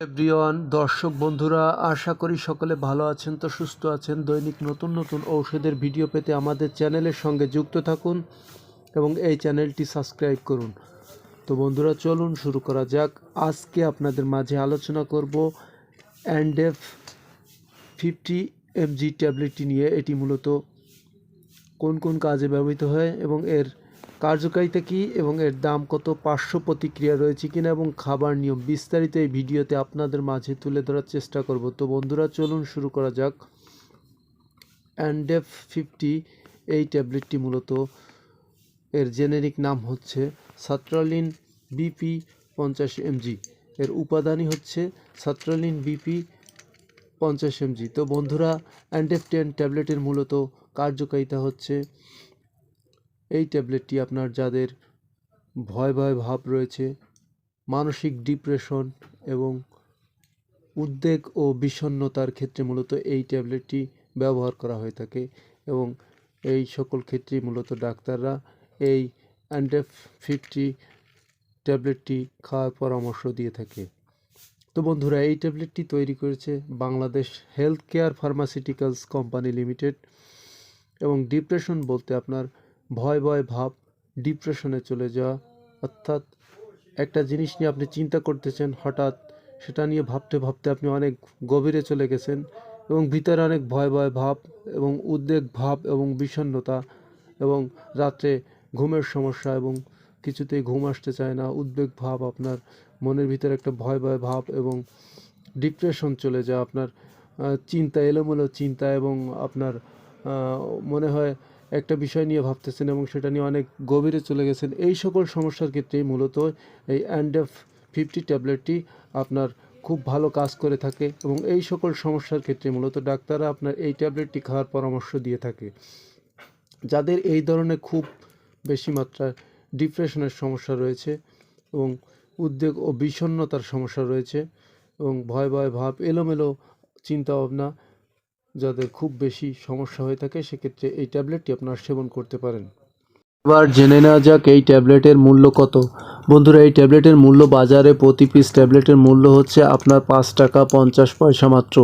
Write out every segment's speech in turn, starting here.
Everyone, দর্শক বন্ধুরা, আশা করি সকলে ভালো আছেন তো সুস্থ আছেন। দৈনিক নতুন নতুন ঔষধের ভিডিও পেতে আমাদের চ্যানেলের সঙ্গে যুক্ত থাকুন এবং এই চ্যানেলটি সাবস্ক্রাইব করুন। তো বন্ধুরা, চলুন শুরু করা যাক। আজকে আপনাদের মাঝে আলোচনা করব অ্যান্ডেফ ফিফটি এমজি ট্যাবলেটটি নিয়ে। এটি মূলত কোন কোন কাজে ব্যবহৃত হয় এবং এর কার্যকারিতা কী এবং এর দাম কত? পার্শ্ব প্রতিক্রিয়া রয়েছে কিনা এবং খাবার নিয়ম বিস্তারিত এই ভিডিওতে আপনাদের মাঝে তুলে ধরার চেষ্টা করব। তো বন্ধুরা, চলুন শুরু করা যাক। অ্যান্ডেফ ফিফটি এই ট্যাবলেটটি মূলত এর জেনেরিক নাম হচ্ছে সাত্রালিন বিপি পঞ্চাশ এমজি। এর উপাদানই হচ্ছে সাত্রালিন বিপি পঞ্চাশ এমজি। তো বন্ধুরা অ্যান্ডেফ টেন ট্যাবলেটের মূলত কার্যকারিতা হচ্ছে এই ট্যাবলেটটি আপনার যাদের ভয় ভয় ভাব রয়েছে, মানসিক ডিপ্রেশন এবং উদ্বেগ ও বিষণ্ণতার ক্ষেত্রে মূলত এই ট্যাবলেটটি ব্যবহার করা হয়ে থাকে এবং এই সকল ক্ষেত্রেই মূলত ডাক্তাররা এই অ্যান্ডেফ ফিফটি ট্যাবলেটটি খাওয়ার পরামর্শ দিয়ে থাকে। তো বন্ধুরা, এই ট্যাবলেটটি তৈরি করেছে Bangladesh health care pharmaceuticals company limited এবং ডিপ্রেশন বলতে আপনার ভয় ভয়, ভাব ডিপ্রেশনে চলে যাওয়া। অর্থাৎ একটা জিনিস নিয়ে আপনি চিন্তা করতেছেন, হঠাৎ সেটা নিয়ে ভাবতে ভাবতে আপনি অনেক গভীরে চলে গেছেন এবং ভিতরে অনেক ভয় ভয়, ভাব এবং উদ্বেগ, ভাব এবং বিষণ্ণতা এবং রাত্রে ঘুমের সমস্যা এবং কিছুতেই ঘুম আসতে চায় না। উদ্বেগ, ভাব আপনার মনের ভিতরে একটা ভয় ভয়, ভাব এবং ডিপ্রেশন চলে যায়। আপনার চিন্তা, এলোমেলো চিন্তা এবং আপনার মনে হয় একটা বিষয় নিয়ে ভাবতেছেন এবং সেটা নিয়ে অনেক গভীরে চলে গেছেন। এই সকল সমস্যার ক্ষেত্রেই মূলত এই অ্যান্ডেফ ফিফটি ট্যাবলেটটি আপনার খুব ভালো কাজ করে থাকে এবং এই সকল সমস্যার ক্ষেত্রে মূলত ডাক্তাররা আপনার এই ট্যাবলেটটি খাওয়ার পরামর্শ দিয়ে থাকে। যাদের এই ধরনের খুব বেশি মাত্রায় ডিপ্রেশনের সমস্যা রয়েছে এবং উদ্বেগ ও বিষণ্ণতার সমস্যা রয়েছে এবং ভয় ভয়, ভাব, এলোমেলো চিন্তা ভাবনা যাদের খুব বেশি সমস্যা হয়ে থাকে, সেক্ষেত্রে এই ট্যাবলেটটি আপনারা সেবন করতে পারেন। এবার জেনে নেওয়া যাক, এই ট্যাবলেটের মূল্য কত। বন্ধুরা, এই ট্যাবলেটের মূল্য বাজারে প্রতি পিস ট্যাবলেটের মূল্য হচ্ছে আপনার পাঁচ টাকা পঞ্চাশ পয়সা মাত্র।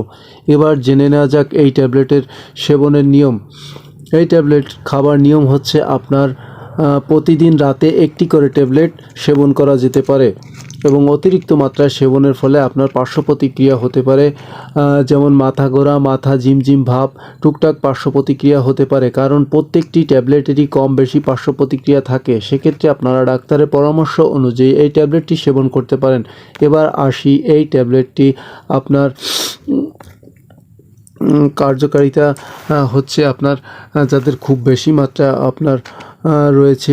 এবার জেনে নেওয়া যাক, এই ট্যাবলেটের সেবনের নিয়ম। এই ট্যাবলেট খাবার নিয়ম হচ্ছে আপনার প্রতিদিন রাতে একটি করে ট্যাবলেট সেবন করা যেতে পারে। এবং অতিরিক্ত মাত্রায় সেবনের ফলে আপনার পার্শ্ব প্রতিক্রিয়া হতে পারে যেমন মাথা ঘোরা, মাথা ঝিমঝিম ভাব, টুকটাক পার্শ্ব প্রতিক্রিয়া হতে পারে। কারণ প্রত্যেকটি ট্যাবলেটেরই কম বেশি পার্শ্ব প্রতিক্রিয়া থাকে। সেক্ষেত্রে আপনারা ডাক্তারের পরামর্শ অনুযায়ী এই ট্যাবলেটটি সেবন করতে পারেন। এবার আসি এই ট্যাবলেটটি আপনার কার্যকারিতা হচ্ছে আপনার যাদের খুব বেশি মাত্রা আপনার রয়েছে।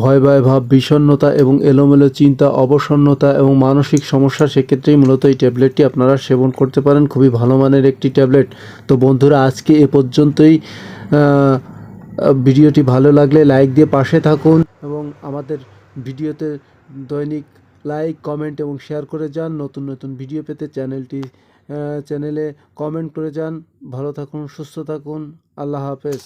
ভয় ভয়, ভাব, বিষণ্ণতা এবং এলোমেলো চিন্তা, অবসন্নতা এবং মানসিক সমস্যা, সেক্ষেত্রেই মূলত এই ট্যাবলেটটি আপনারা সেবন করতে পারেন। খুবই ভালো মানের একটি ট্যাবলেট। তো বন্ধুরা, আজকে এ পর্যন্তই। ভিডিওটি ভালো লাগলে লাইক দিয়ে পাশে থাকুন এবং আমাদের ভিডিওতে দৈনিক লাইক, কমেন্ট এবং শেয়ার করে যান। নতুন নতুন ভিডিও পেতে চ্যানেলটি চ্যানেলে কমেন্ট করে যান। ভালো থাকুন, সুস্থ থাকুন। আল্লাহ হাফেজ।